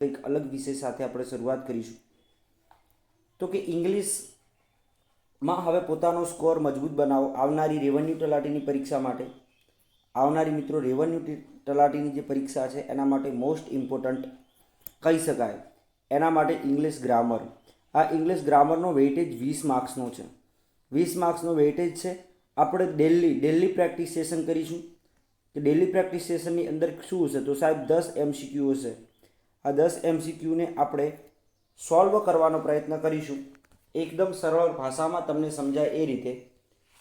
કંઈક અલગ વિષય સાથે આપણે શરૂઆત કરીશું. તો કે ઇંગ્લિશમાં હવે પોતાનો સ્કોર મજબૂત બનાવો. આવનારી રેવન્યુ તલાટીની પરીક્ષા માટે. આવનારી મિત્રો રેવન્યુ તલાટીની જે પરીક્ષા છે, એના માટે મોસ્ટ ઇમ્પોર્ટન્ટ કહી શકાય. એના માટે ઇંગ્લિશ ગ્રામર આ ઇંગ્લિશ ગ્રામરનો વેઇટેજ વીસ માર્ક્સનો છે. વીસ માર્ક્સનો વેઇટેજ છે. આપણે ડેલી ડેલી પ્રેક્ટિસ સેશન કરીશું. કે ડેલી પ્રેક્ટિસ સેશનની અંદર શું હશે? તો સાહેબ દસ એમસીક્યુ હશે. આ દસ એમસીક્યુને આપણે સોલ્વ કરવાનો પ્રયત્ન કરીશું. એકદમ સરળ ભાષામાં તમને સમજાય એ રીતે.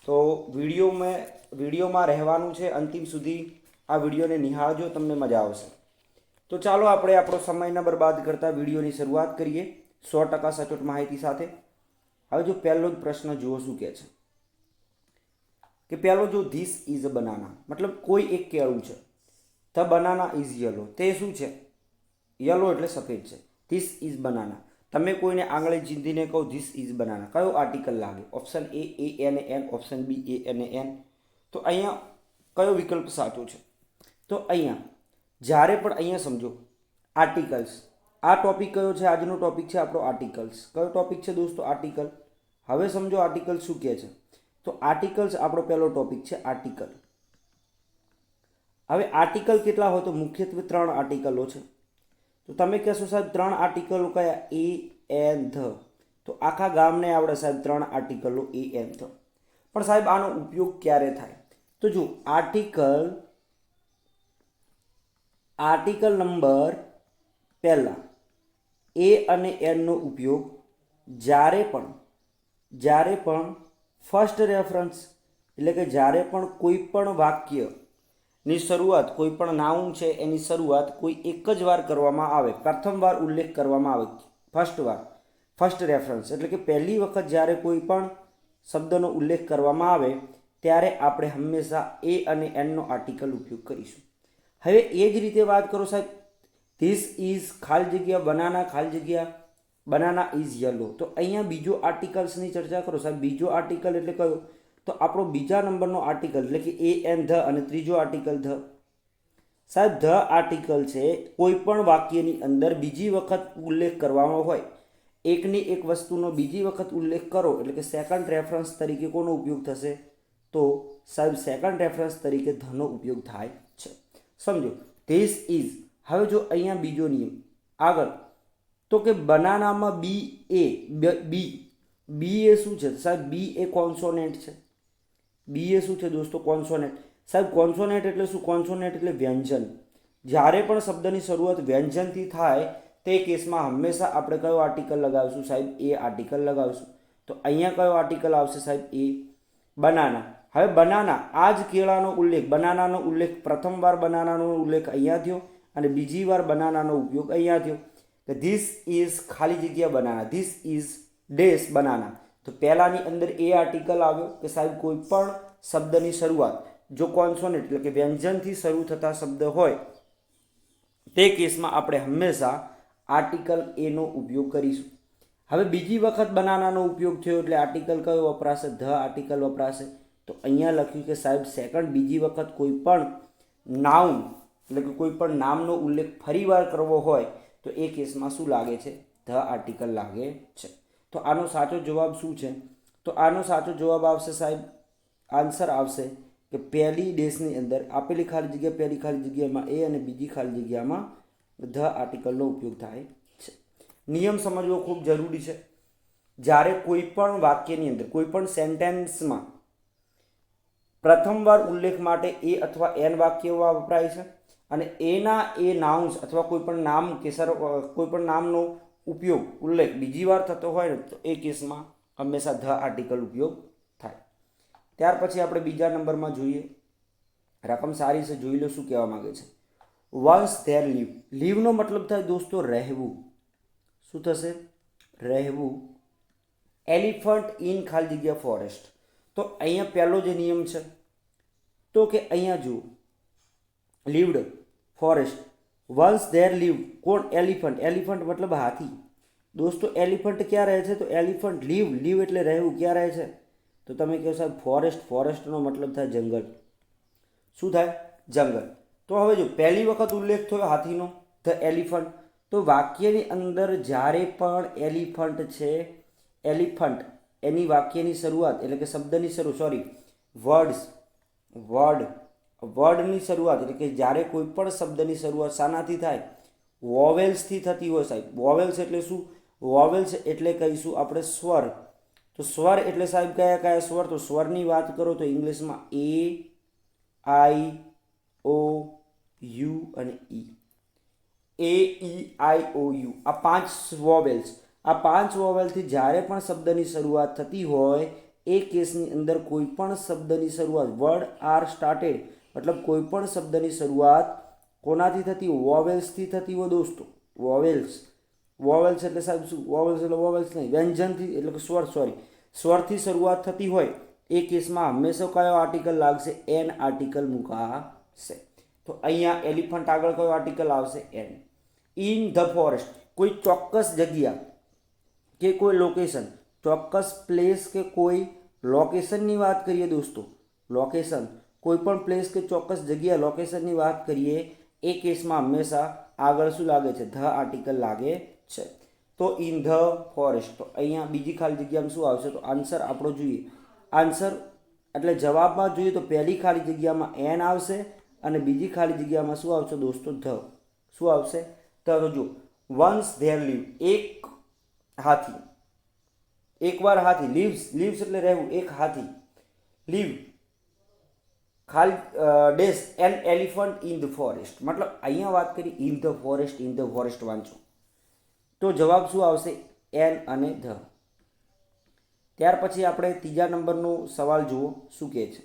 તો વિડીયોમાં વિડીયોમાં રહેવાનું છે. અંતિમ સુધી આ વિડીયોને નિહાળજો, તમને મજા આવશે. તો ચાલો આપણે આપણો સમય ન બરબાદ કરતા વિડીયોની શરૂઆત કરીએ. સો ટકા સચોટ માહિતી સાથે. હવે જો પહેલો જ પ્રશ્ન જુઓ શું કહે છે? કે પહેલો જો ધીસ ઇઝ અ બનાના મતલબ કોઈ એક કેળું છે. ધ બનાના ઇઝ યલો તે શું છે? યલો એટલે સફેદ છે. ધીસ ઇઝ બનાના તમે કોઈને આંગળી ચીંધીને કહો ધીસ ઇઝ બનાના કયો આર્ટિકલ લાગે? Option A a an an option B a an an તો અહીંયા કયો વિકલ્પ સાચો છે? તો અહીંયા, જ્યારે પણ અહીંયા સમજો આર્ટિકલ્સ આ ટોપિક કયો છે? આજનો ટોપિક છે આપણો આર્ટિકલ્સ કયો ટોપિક છે દોસ્તો? આર્ટિકલ હવે સમજો આર્ટિકલ શું કહે છે? તો આર્ટિકલ્સ આપણો પહેલો ટોપિક છે આર્ટિકલ હવે આર્ટિકલ કેટલા હોય? તો મુખ્યત્વે ત્રણ આર્ટિકલો છે. તો તમે કહેશો સાહેબ ત્રણ આર્ટિકલો કયા? A, an, the. તો આખા ગામને આવડે સાહેબ ત્રણ આર્ટિકલો, એ, એન, ધ. પણ સાહેબ આનો ઉપયોગ ક્યારે થાય? તો જો આર્ટિકલ આર્ટિકલ નંબર પહેલાં, એ અને એનનો ઉપયોગ જ્યારે પણ જ્યારે પણ ફર્સ્ટ રેફરન્સ એટલે કે જ્યારે પણ કોઈ પણ વાક્યની શરૂઆત કોઈ પણ નાઉન છે એની શરૂઆત કોઈ એક જ વાર કરવામાં આવે. પ્રથમ વાર ઉલ્લેખ કરવામાં આવે. ફર્સ્ટ વાર. ફર્સ્ટ રેફરન્સ એટલે કે પહેલી વખત જ્યારે કોઈ પણ શબ્દનો ઉલ્લેખ કરવામાં આવે, ત્યારે આપણે હંમેશા એ અને એનનો આર્ટિકલ ઉપયોગ કરીશું. હવે એ જ રીતે વાત કરો સાહેબ. ધીસ ઇઝ ખાલી જગ્યા બનાના ખાલી જગ્યા બનાના ઇઝ યલો તો અહીંયા બીજો આર્ટિકલ્સની ચર્ચા કરો સાહેબ. બીજો આર્ટિકલ એટલે કયો? તો આપણો બીજા નંબરનો આર્ટિકલ, એટલે કે એ, એન, ધ અને ત્રીજો આર્ટિકલ, ધ. સાહેબ, ધ આર્ટિકલ છે, કોઈ પણ વાક્યની અંદર બીજી વખત ઉલ્લેખ કરવામાં હોય, એકની એક વસ્તુનો બીજી વખત ઉલ્લેખ કરો, એટલે કે સેકન્ડ રેફરન્સ તરીકે કોનો ઉપયોગ થશે? તો સાહેબ સેકન્ડ રેફરન્સ તરીકે ધનો ઉપયોગ થાય છે. સમજો ધીસ ઇઝ હવે જો અહીંયા બીજો નિયમ, આગળ, તો કે બનાનામાં બી એ બી બી એ શું છે? સાહેબ બી એ કોન્સોનેન્ટ છે. બી એ શું છે દોસ્તો? કોન્સોનેટ. સાહેબ, કોન્સોનેટ એટલે શું? કોન્સોનેટ એટલે વ્યંજન. જ્યારે પણ શબ્દની શરૂઆત વ્યંજનથી થાય, તે કેસમાં હંમેશા આપણે કયો આર્ટિકલ લગાવીશું સાહેબ? એ આર્ટિકલ લગાવીશું. તો અહીંયા કયો આર્ટિકલ આવશે સાહેબ? એ બનાના. હવે બનાના, આ જ કેળાનો ઉલ્લેખ. બનાનાનો ઉલ્લેખ પ્રથમ વાર બનાનાનો ઉલ્લેખ અહીંયા થયો અને બીજી વાર બનાનાનો ઉપયોગ અહીંયા થયો. કે ધીસ ઇઝ ખાલી જગ્યા banana. This is dash banana. તો પહેલાંની અંદર એ આર્ટિકલ આવ્યો કે સાહેબ કોઈ પણ શબ્દની શરૂઆત, જો કોન્સોનેટ એટલે કે વ્યંજનથી શરૂ થતા શબ્દ હોય, તે કેસમાં આપણે હંમેશા આર્ટિકલ એનો ઉપયોગ કરીશું. હવે બીજી વખત બનાનાનો ઉપયોગ થયો એટલે આર્ટિકલ કયો વપરાશે? ધ આર્ટિકલ વપરાશે. તો અહીંયા લખ્યું કે સાહેબ સેકન્ડ બીજી વખત કોઈ પણ નાઉન એટલે કે કોઈ પણ નામનો ઉલ્લેખ ફરીવાર કરવો હોય, તો એ કેસમાં શું લાગે છે? ધ આર્ટિકલ લાગે છે. તો આનો સાચો જવાબ શું છે? તો આનો સાચો જવાબ આવશે સાહેબ, આન્સર આવશે કે પહેલી ડેશની અંદર આપેલી ખાલી જગ્યા, પહેલી ખાલી જગ્યામાં એ અને બીજી ખાલી જગ્યામાં ધ આર્ટિકલનો ઉપયોગ થાય છે. નિયમ સમજવો ખૂબ જરૂરી છે. જ્યારે કોઈ પણ વાક્યની અંદર, કોઈ પણ સેન્ટેન્સમાં પ્રથમવાર ઉલ્લેખ માટે એ અથવા એન વાક્ય વપરાય છે અને એના એ નાઉન્સ અથવા કોઈ પણ નામ કે સર કોઈ પણ નામનો ઉપયોગ, ઉલ્લેખ, બીજી વાર થતો હોય ને તો એ કેસમાં હંમેશા ધ આર્ટિકલ ઉપયોગ થાય. ત્યાર પછી આપણે બીજા નંબરમાં જોઈએ. રકમ સારી છે, જોઈ લો શું કહેવા માગે છે. વન્સ ધેર લીવ લીવનો મતલબ થાય દોસ્તો રહેવું. શું થશે? રહેવું. એલિફન્ટ ઇન ખાલી જગ્યા ફોરેસ્ટ તો અહીંયા પહેલો જે નિયમ છે, તો કે અહીંયા જુઓ. Lived forest once there live. કોણ? એલિફન્ટ. એલિફન્ટ મતલબ હાથી. દોસ્તો, એલિફન્ટ ક્યાં રહે છે? તો એલિફન્ટ લીવ. લીવ એટલે રહેવું. ક્યાં રહે છે? તો તમે કહો સાહેબ, ફોરેસ્ટ. ફોરેસ્ટનો મતલબ થાય જંગલ. શું થાય? જંગલ. તો હવે જો, પહેલી વખત ઉલ્લેખ થયો હાથીનો, ધ એલિફન્ટ. તો વાક્યની અંદર જ્યારે પણ એલિફન્ટ છે, એલિફન્ટ, એની વાક્યની શરૂઆત એટલે કે શબ્દની શરૂ સોરી વર્ડ્સ વર્ડ વર્ડની શરૂઆત એટલે કે જ્યારે કોઈ પણ શબ્દની શરૂઆત શાનાથી થાય, વોવેલ્સથી થતી હોય સાહેબ. વોવેલ્સ એટલે શું? વોવેલ્સ એટલે કહીશું આપણે સ્વર. તો સ્વર એટલે સાહેબ કયા કયા સ્વર? તો સ્વરની વાત કરો તો ઇંગ્લિશમાં એ, આઈ, ઓ, યુ અને ઈ. એ, ઈ, આઈ, ઓ, યુ. આ પાંચ વોવેલ્સ. આ પાંચ વોવેલથી જ્યારે પણ શબ્દની શરૂઆત થતી હોય, એ કેસની અંદર કોઈ પણ શબ્દની શરૂઆત, વર્ડ આર સ્ટાર્ટેડ મતલબ કોઈ પણ શબ્દની શરૂઆત કોનાથી થતી? વોવેલ્સથી થતી હોય દોસ્તો. વોવેલ્સ. વોવેલ્સ એટલે સાહેબ શું? વોવેલ્સ એટલે વોવેલ્સ નહીં. વ્યંજનથી એટલે કે સ્વર, સોરી. સ્વરથી શરૂઆત થતી હોય એ કેસમાં હંમેશા કયો આર્ટિકલ લાગશે? એન આર્ટિકલ મુકાશે. તો અહીંયા એલિફન્ટ આગળ કયો આર્ટિકલ આવશે? એન ઇન ધ ફોરેસ્ટ કોઈ ચોક્કસ જગ્યા કે કોઈ લોકેશન ચોક્કસ પ્લેસ કે કોઈ લોકેશનની વાત કરીએ દોસ્તો. લોકેશન કોઈ પણ પ્લેસ કે ચોક્કસ જગ્યા લોકેશનની વાત કરીએ, એ કેસમાં હંમેશા આગળ શું લાગે છે? ધ આર્ટિકલ લાગે છે. તો ઇન ધ ફોરેસ્ટ તો અહીંયા બીજી ખાલી જગ્યામાં શું આવશે? તો આન્સર આપણો જોઈએ. આન્સર એટલે જવાબમાં જોઈએ તો પહેલી ખાલી જગ્યામાં એન આવશે અને બીજી ખાલી જગ્યામાં શું આવશે દોસ્તો? ધ. શું આવશે? તો જો વન્સ ધેર લીવ એક હાથી. એકવાર હાથી. લીવ્સ લીવ્સ એટલે રહેવું. એક હાથી. લીવ ખાલી dash an elephant in the forest. મતલબ અહીંયા વાત કરી, in the forest, in the forest વાંચો. તો જવાબ શું આવશે? એન અને ધ. ત્યાર પછી આપણે ત્રીજા નંબરનો સવાલ જુઓ, શું કહે છે?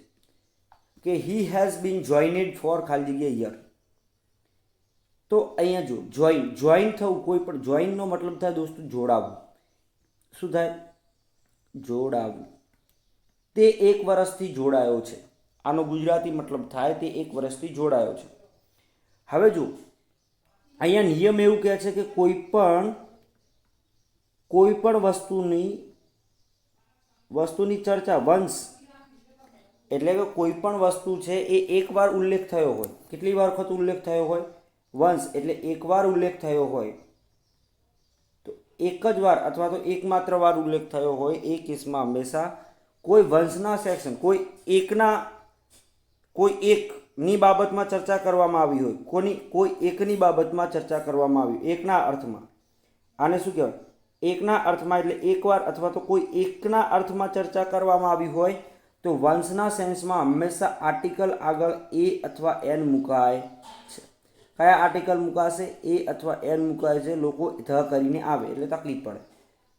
કે હી હેઝ બીન જોઈનેડ ફોર ખાલી જગ્યાએ યર. તો અહીંયા જો જોઈન જોઈન થવું, કોઈ પણ જોઈનનો મતલબ થાય દોસ્તો જોડાવવું શું થાય? જોડાવવું તે એક વર્ષથી જોડાયો છે. આનો ગુજરાતી મતલબ થાય તે એક વર્ષથી જોડાયો છે. હવે જો અહીંયા નિયમ એવું કહે છે કે કોઈ પણ કોઈ પણ વસ્તુની વસ્તુની ચર્ચા વંશ, એટલે કે કોઈ પણ વસ્તુ છે એ એકવાર ઉલ્લેખ થયો હોય, કેટલી વાર વખત ઉલ્લેખ થયો હોય? વંશ, એટલે એકવાર ઉલ્લેખ થયો હોય. તો એક જ વાર અથવા તો એકમાત્ર વાર ઉલ્લેખ થયો હોય એ કેસમાં હંમેશા કોઈ વંશના સેક્શન, કોઈ એકના કોઈ એકની બાબતમાં ચર્ચા કરવામાં આવી હોય, કોની, કોઈ એકની બાબતમાં ચર્ચા કરવામાં આવી એકના અર્થમાં. આને શું કહેવાય? એકના અર્થમાં એટલે એકવાર અથવા તો કોઈ એકના અર્થમાં ચર્ચા કરવામાં આવી હોય, તો વંશના સેન્સમાં હંમેશા આર્ટિકલ આગળ એ અથવા એન મુકાય છે. કયા આર્ટિકલ મુકાશે? એ અથવા એન મુકાય છે, લોકો ધ કરીને આવે, એટલે તકલીફ પડે.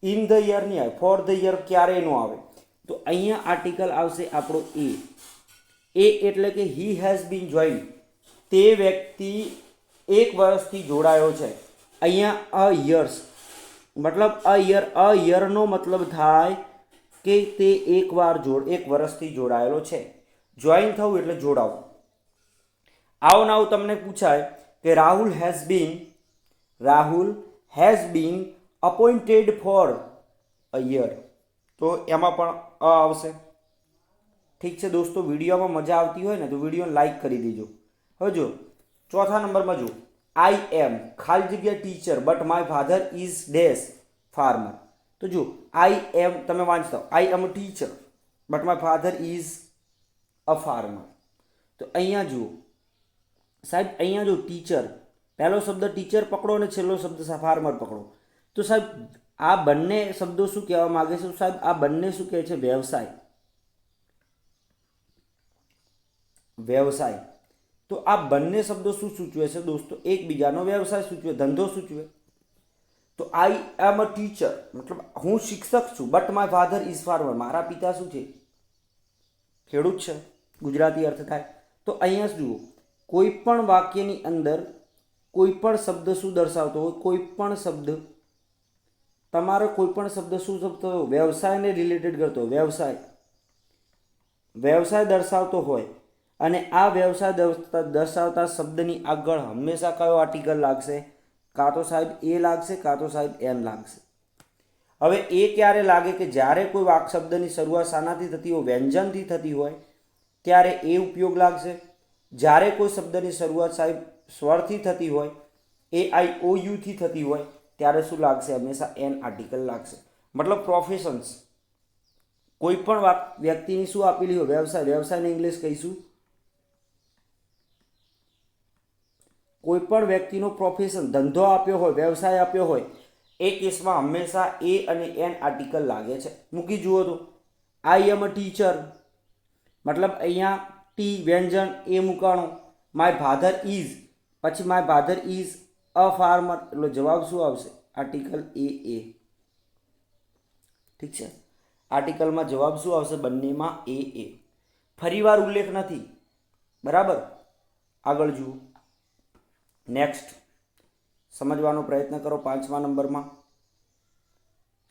ઇન ધ યર નહીં આવે, ફોર ધ યર ક્યારેય ન આવે. તો અહીંયા આર્ટિકલ આવશે આપણો એ. એ એટલે કે હી હેઝ બીન જોઈન તે વ્યક્તિ એક વર્ષથી જોડાયો છે. અહીંયા અ યર્સ મતલબ અ યર અ યરનો મતલબ થાય કે તે એકવાર જોડ, એક વર્ષથી જોડાયેલો છે. જોઈન થવું એટલે જોડાવું. આવું આવું તમને પૂછાય કે Rahul has been Rahul has been appointed for a year તો એમાં પણ અ આવશે. ઠીક છે દોસ્તો, વિડીયોમાં મજા આવતી હોય ને તો વીડિયો લાઈક કરી દેજો. હવે જો ચોથા નંબરમાં જો આઈ એમ ખાલી જગ્યા teacher but my father is dash farmer તો જો આઈ એમ તમે વાંચતા I am teacher but my father is a farmer તો અહીંયા જુઓ, સાહેબ, અહીંયા જો ટીચર પહેલો શબ્દ ટીચર પકડો અને છેલ્લો શબ્દ ફાર્મર પકડો. તો સાહેબ, આ બંને શબ્દો શું કહેવા માગે છે? સાહેબ, આ બંને શું કહે છે? વ્યવસાય. વ્યવસાય. તો આ બંને શબ્દો શું સૂચવે છે દોસ્તો? એકબીજાનો વ્યવસાય સૂચવે, ધંધો સૂચવે. તો આઈ એમ અ ટીચર મતલબ હું શિક્ષક છું but my father is farmer મારા પિતા શું છે? ખેડૂત છે, ગુજરાતી અર્થ થાય. તો અહીંયા જુઓ, કોઈ પણ વાક્યની અંદર કોઈ પણ શબ્દ શું દર્શાવતો હોય, કોઈ પણ શબ્દ, તમારો કોઈ પણ શબ્દ શું શબ્દ વ્યવસાયને રિલેટેડ કરતો વ્યવસાય. વ્યવસાય દર્શાવતો હોય અને આ વ્યવસાય દર્શા- દર્શાવતા શબ્દની આગળ હંમેશા કયો આર્ટિકલ લાગશે? કાં તો સાહેબ એ લાગશે, કાં તો સાહેબ એમ લાગશે. હવે એ ક્યારે લાગે કે જ્યારે કોઈ વાક શબ્દની શરૂઆત શાનાથી થતી હોય, વ્યંજનથી થતી હોય, ત્યારે એ ઉપયોગ લાગશે? જ્યારે કોઈ શબ્દની શરૂઆત સાહેબ સ્વરથી થતી હોય એ આઈ ઓ યુથી થતી હોય, ત્યારે શું લાગશે? હંમેશા એન આર્ટિકલ લાગશે. મતલબ પ્રોફેશન્સ કોઈ પણ વ્યક્તિની શું આપેલી હોય, વ્યવસાય વ્યવસાયને ઇંગ્લિશ કહીશું. કોઈ પણ વ્યક્તિનો પ્રોફેશન ધંધો આપ્યો હોય, વ્યવસાય આપ્યો હોય, એ કેસમાં હંમેશા એ અને એન આર્ટિકલ લાગે છે. મૂકી જુઓ તો આઈ એમ અ ટીચર મતલબ અહીંયા ટી વ્યંજન એ મૂકાણો. માય ફાધર ઇઝ પછી my father is a farmer એટલે જવાબ શું આવશે? આર્ટિકલ એ એ ઠીક છે? આર્ટિકલમાં જવાબ શું આવશે? બંનેમાં એ એ ફરીવાર ઉલ્લેખ નથી. બરાબર? આગળ જુઓ. નેક્સ્ટ સમજવાનો પ્રયત્ન કરો પાંચમા નંબરમાં.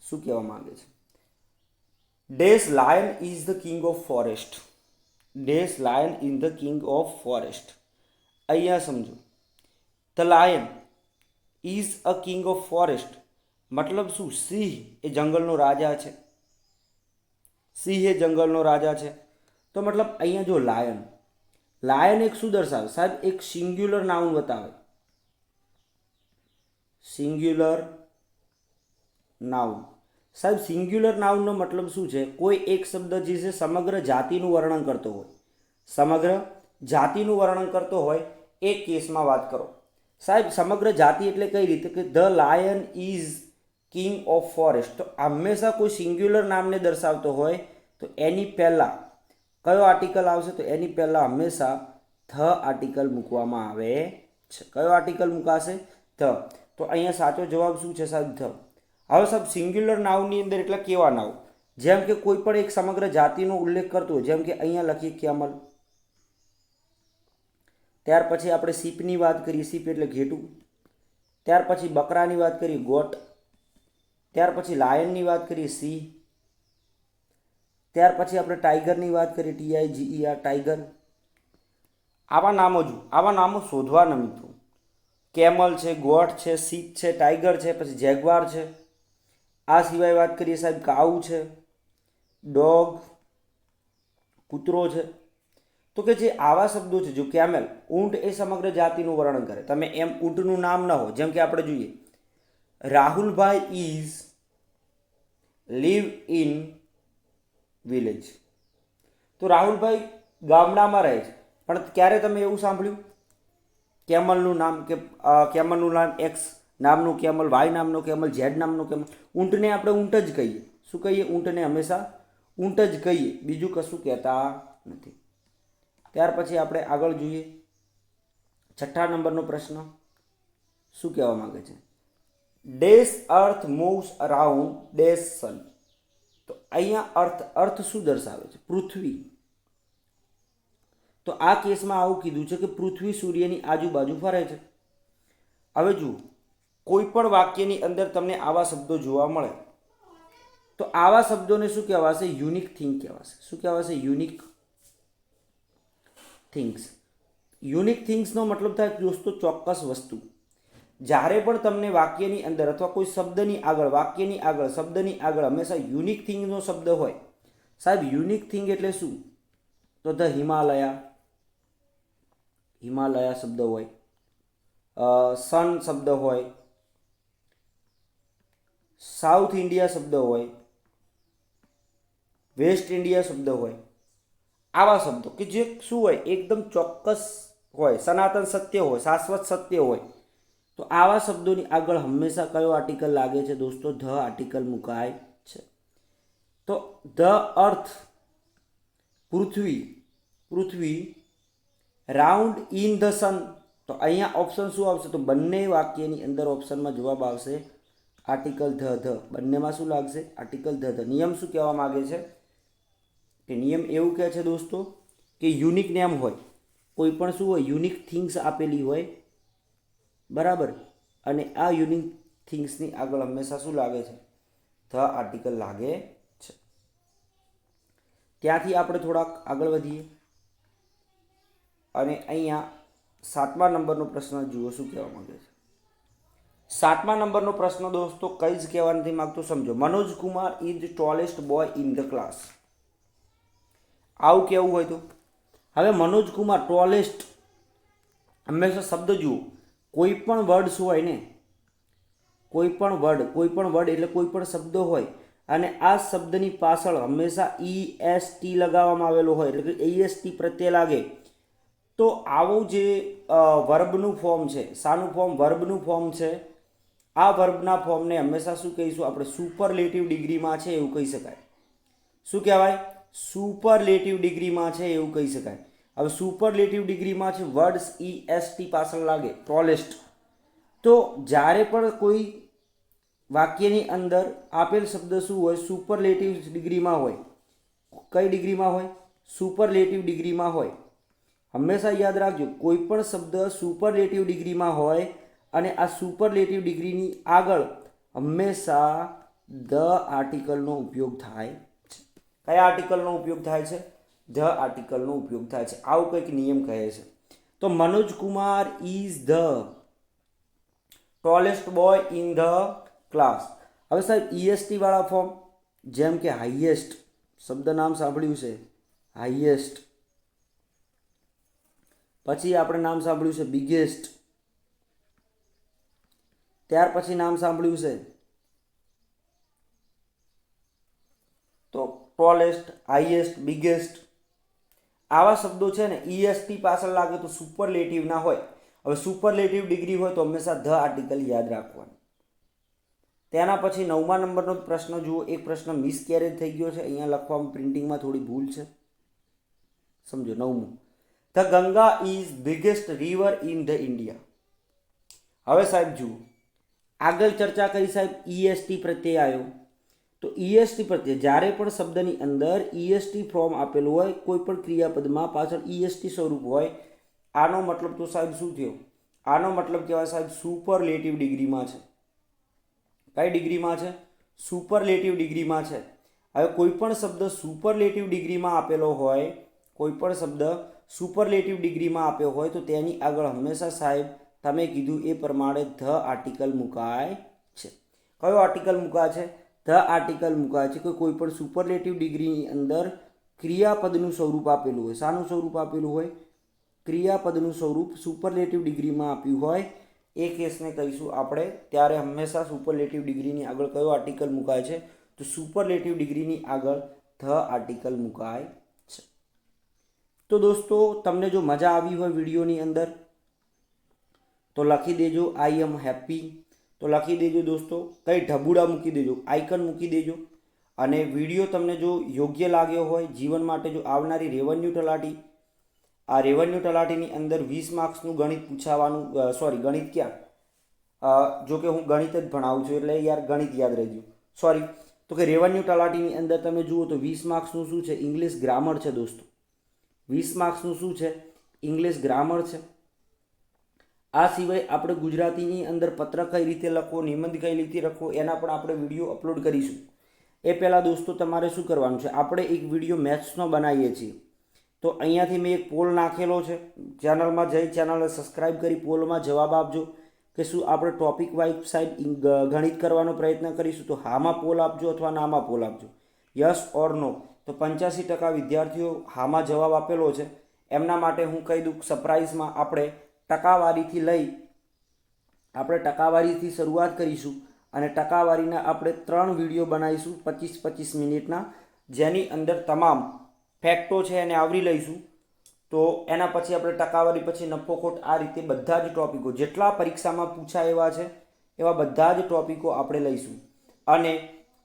શું કહેવા માંગે છે? Dash lion is the king of forest dash lion is the king of forest અહીંયા સમજો. The lion is a king of forest મતલબ શું? સિંહ એ જંગલનો રાજા છે. સિંહ એ જંગલનો રાજા છે. તો મતલબ અહીંયા જો લાયન લાયન એક શું દર્શાવે? સાહેબ, એક સિંગ્યુલર નાઉન બતાવે. સિંગ્યુલર નાઉન સાહેબ સિંગ્યુલર નાઉનનો મતલબ શું છે? કોઈ એક શબ્દ જે છે, સમગ્ર જાતિનું વર્ણન કરતો હોય. સમગ્ર જાતિનું વર્ણન કરતો હોય, એ કેસમાં વાત કરો. સાહેબ, સમગ્ર જાતિ એટલે કઈ રીતે? કે the lion is king of forest. તો હંમેશા કોઈ સિંગ્યુલર નામને દર્શાવતો હોય, તો એની પહેલાં કયો આર્ટિકલ આવશે? તો એની પહેલાં હંમેશા ધ આર્ટિકલ મૂકવામાં આવે છે. કયો આર્ટિકલ મૂકાશે? ધ. તો અહીંયા સાચો જવાબ શું છે સાહેબ હવે સાહેબ સિંગ્યુલર નાઉનની અંદર એટલે કેવા નાવ જેમ કે કોઈ પણ એક સમગ્ર જાતિનો ઉલ્લેખ કરતો જેમ કે અહીંયા લખીએ કેમલ ત્યાર પછી આપણે સીપની વાત કરીએ સીપ એટલે ઘેટું. ત્યાર પછી બકરાની વાત કરીએ, ગોટ. ત્યાર પછી લાયનની વાત કરીએ સી ત્યાર પછી આપણે ટાઈગરની વાત કરીએ ટીઆઈ જીઈ આર ટાઈગર આવા નામો જો આવા નામો શોધવાના મિત્રો. કેમલ છે, ગોઠ છે સીપ છે, ટાઈગર છે, પછી જેગવાર છે. આ સિવાય વાત કરીએ સાહેબ કાઉ છે, ડોગ, કૂતરો છે. તો કે જે આવા શબ્દો છે, જો કેમેલ, ઊંટ એ સમગ્ર જાતિનું વર્ણન કરે. તમે એમ ઊંટનું નામ ન હો જેમ કે આપણે જોઈએ. Rahulbhai is live in village. તો રાહુલભાઈ ગામડામાં રહે છે. પણ ક્યારે તમે એવું સાંભળ્યું? કેમલનું નામ કે કેમલનું નામ એક્સ નામનું કેમલ વાય નામનું કેમલ ઝેડ નામનું કેમલ. ઊંટને આપણે ઊંટ જ કહીએ. શું કહીએ? ઊંટને હંમેશા ઊંટ જ કહીએ. બીજું કશું કહેતા નથી. ત્યાર પછી આપણે આગળ જોઈએ. છઠ્ઠા નંબરનો પ્રશ્ન શું કહેવા માંગે છે? Dash earth moves around dash sun તો અહીંયા અર્થ અર્થ શું દર્શાવે છે? પૃથ્વી. તો આ કેસમાં આવું કીધું છે કે પૃથ્વી સૂર્યની આજુબાજુ ફરે છે. હવે જુઓ, કોઈ પણ વાક્યની અંદર તમને આવા શબ્દો જોવા મળે. તો આવા શબ્દોને શું કહેવાશે? યુનિક થિંગ કહેવાશે. શું કહેવાશે? Unique things. યુનિક થિંગ્સનો મતલબ થાય દોસ્તો ચોક્કસ વસ્તુ. જ્યારે પણ તમને વાક્યની અંદર અથવા કોઈ શબ્દની આગળ, વાક્યની આગળ, શબ્દની આગળ હંમેશા યુનિક થિંગનો શબ્દ હોય. સાહેબ, યુનિક થિંગ એટલે શું? તો ધ હિમાલયા હિમાલયા શબ્દ હોય સન શબ્દ હોય સાઉથ ઇન્ડિયા શબ્દ હોય વેસ્ટ ઇન્ડિયા શબ્દ હોય, આવા શબ્દો કે જે શું હોય, એકદમ ચોક્કસ હોય, સનાતન સત્ય હોય, શાશ્વત સત્ય હોય, તો આવા શબ્દોની આગળ હંમેશા કયો આર્ટિકલ લાગે છે દોસ્તો? ધ આર્ટિકલ મુકાય છે. તો ધ અર્થ પૃથ્વી પૃથ્વી રાઉન્ડ ઇન ધ સન તો અહીંયા ઓપ્શન શું આવશે? તો બંને વાક્યની અંદર ઓપ્શનમાં જવાબ આવશે આર્ટિકલ ધ ધ. બંનેમાં શું લાગશે? Article the the. નિયમ શું કહેવા માગે છે? કે નિયમ એવું કહે છે દોસ્તો કે યુનિક નેમ હોય. કોઈ પણ શું હોય યુનિક થિંગ્સ આપેલી હોય. બરાબર? અને આ યુનિક થિંગ્સની આગળ હંમેશા શું લાગે છે? ધ આર્ટિકલ લાગે છે. ત્યાંથી આપણે થોડાક આગળ વધીએ. અને અહીંયા સાતમા નંબરનો પ્રશ્ન જુઓ શું કહેવા માંગે છે. સાતમા નંબરનો પ્રશ્ન દોસ્તો કંઈ જ કહેવા નથી માગતો, સમજો. Manoj Kumar is tallest boy in the class. આવું કેવું હોય તો? હવે મનોજ કુમાર ટોલેસ્ટ, હંમેશા શબ્દ જુઓ. કોઈ પણ વર્ડ્સ હોય ને, કોઈ પણ વર્ડ, કોઈ પણ વર્ડ એટલે કોઈ પણ શબ્દ હોય, અને આ શબ્દની પાછળ હંમેશા ઈ એસ ટી લગાવવામાં આવેલો હોય, એટલે કે એસ ટી પ્રત્યે લાગે. તો આવું જે વર્બનું ફોર્મ છે, શાનું ફોર્મ, વર્બનું ફોર્મ છે, આ વર્બના ફોર્મને હંમેશા શું કહીશું? આપણે સુપરલેટિવ ડિગ્રીમાં છે એવું કહી શકાય. શું કહેવાય? સુપરલેટિવ ડિગ્રીમાં છે એવું કહી શકાય. હવે સુપરલેટિવ ડિગ્રીમાં છે વર્ડ્સ ઈ એસ ટી પાછળ લાગે, ટોલેસ્ટ. તો જ્યારે પણ કોઈ વાક્યની અંદર આપેલ શબ્દ શું હોય? સુપરલેટિવ ડિગ્રીમાં હોય. કઈ ડિગ્રીમાં હોય? સુપરલેટિવ ડિગ્રીમાં હોય. હંમેશા યાદ રાખજો, કોઈ પણ શબ્દ સુપરલેટિવ ડિગ્રીમાં હોય અને આ સુપરલેટિવ ડિગ્રીની આગળ હંમેશા ધ આર્ટિકલનો ઉપયોગ થાય છે. કયા આર્ટિકલનો ઉપયોગ થાય છે? ધ આર્ટિકલનો ઉપયોગ થાય છે. આવું કંઈક નિયમ કહે છે. તો Manoj Kumar is the tallest boy in the class હવે સાહેબ ઈએસટી વાળા ફોર્મ જેમ કે હાઈએસ્ટ શબ્દ નામ સાંભળ્યું છે. હાઈએસ્ટ પછી આપણે નામ સાંભળ્યું છે બિગેસ્ટ. ત્યાર પછી નામ સાંભળ્યું છે તો ટોલેસ્ટ, હાઈએસ્ટ, બિગેસ્ટ. આવા શબ્દો છે ને, ઈએસટી પાછળ લાગે તો સુપરલેટિવ ના હોય. હવે સુપરલેટિવ ડિગ્રી હોય તો હંમેશા ધ આર્ટિકલ યાદ રાખવાનું. તેના પછી નવમા નંબરનો પ્રશ્ન જુઓ. એક પ્રશ્ન મિસ ક્યારે થઈ ગયો છે. અહીંયા લખવામાં પ્રિન્ટિંગમાં થોડી ભૂલ છે. સમજો, નવમું. The Ganga is biggest river in the India હવે સાહેબ જુઓ. આગળ ચર્ચા કરી સાહેબ ઈએસટી પ્રત્યે આવ્યો તો ઈએસટી પ્રત્યે જ્યારે પણ શબ્દની અંદર ઈએસટી ફોર્મ આપેલું હોય, કોઈ પણ ક્રિયાપદમાં પાછળ ઈએસટી સ્વરૂપ હોય, આનો મતલબ તો સાહેબ શું થયો? આનો મતલબ કહેવાય સાહેબ સુપરલેટિવ ડિગ્રીમાં છે. કઈ ડિગ્રીમાં છે? સુપરલેટિવ ડિગ્રીમાં છે. હવે કોઈ પણ શબ્દ સુપરલેટિવ ડિગ્રીમાં આપેલો હોય, કોઈ પણ શબ્દ સુપરલેટિવ ડિગ્રીમાં આપ્યો હોય તો તેની આગળ હંમેશા સાહેબ તમે કીધું એ પ્રમાણે ધ આર્ટિકલ મુકાય છે. કયો આર્ટિકલ મુકાય છે? ધ આર્ટિકલ મુકાય છે કે કોઈ પણ સુપરલેટિવ ડિગ્રીની અંદર ક્રિયાપદનું સ્વરૂપ આપેલું હોય. શાનું સ્વરૂપ આપેલું હોય? ક્રિયાપદનું સ્વરૂપ સુપરલેટિવ ડિગ્રીમાં આપ્યું હોય. એ કેસને કહીશું આપણે. ત્યારે હંમેશા સુપરલેટિવ ડિગ્રીની આગળ કયો આર્ટિકલ મુકાય છે? તો સુપરલેટિવ ડિગ્રીની આગળ ધ આર્ટિકલ મુકાય તો દોસ્તો, તમને જો મજા આવી હોય વિડીયોની અંદર, તો લખી દેજો આઈ એમ હેપી તો લખી દેજો દોસ્તો, કંઈ ઢબુડા મૂકી દેજો આઇકન મૂકી દેજો. અને વીડિયો તમને જો યોગ્ય લાગ્યો હોય, જીવન માટે જો આવનારી રેવન્યુ તલાટી, આ રેવન્યુ તલાટીની અંદર વીસ માર્ક્સનું ગણિત પૂછાવાનું સોરી ગણિત ક્યાં? જો કે હું ગણિત જ ભણાવું છું, એટલે યાર ગણિત યાદ રહેજો. સોરી તો કે રેવન્યુ તલાટીની અંદર તમે જુઓ તો વીસ માર્ક્સનું શું છે? ઇંગ્લિશ ગ્રામર છે દોસ્તો. વીસ માર્ક્સનું શું છે? ઇંગ્લિશ ગ્રામર છે. આ સિવાય આપણે ગુજરાતીની અંદર પત્ર કઈ રીતે લખવો, નિબંધ કઈ રીતે લખવો એના પણ આપણે વીડિયો અપલોડ કરીશું. એ પહેલાં દોસ્તો, તમારે શું કરવાનું છે? આપણે એક વીડિયો મેથ્સનો બનાવીએ છીએ. તો અહીંયાથી મેં એક પોલ નાખેલો છે. ચેનલમાં જઈ ચેનલને સબસ્ક્રાઈબ કરી પોલમાં જવાબ આપજો કે શું આપણે ટોપિક વાઇઝ સાઈડ ગણિત કરવાનો પ્રયત્ન કરીશું તો હામાં પોલ આપજો અથવા નામાં પોલ આપજો? યસ ઓર નો તો પંચ્યાસી ટકા વિદ્યાર્થીઓ હામાં જવાબ આપેલો છે. એમના માટે હું કહી દઉં સરપ્રાઇઝમાં આપણે ટકાવારીથી લઈ આપણે ટકાવારીથી શરૂઆત કરીશું અને ટકાવારીના આપણે ત્રણ વીડિયો બનાવીશું પચીસ પચીસ મિનિટના, જેની અંદર તમામ ફેક્ટો છે એને આવરી લઈશું. તો એના પછી આપણે ટકાવારી પછી નફો ખોટ આ રીતે બધા જ ટોપિકો, જેટલા પરીક્ષામાં પૂછાય એવા છે, એવા બધા જ ટોપિકો આપણે લઈશું. અને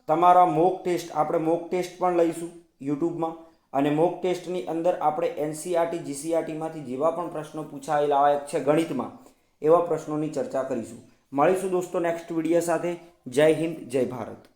તમારા મોક ટેસ્ટ આપણે મોક ટેસ્ટ પણ લઈશું. યુટ્યુબમાં અને મોક ટેસ્ટની અંદર આપણે એનસીઆરટી, જીસીઆરટીમાંથી જેવા પણ પ્રશ્નો પૂછાયેલા છે ગણિતમાં, એવા પ્રશ્નોની ચર્ચા કરીશું. મળીશું દોસ્તો નેક્સ્ટ વીડિયો સાથે. જય હિન્દ, જય ભારત.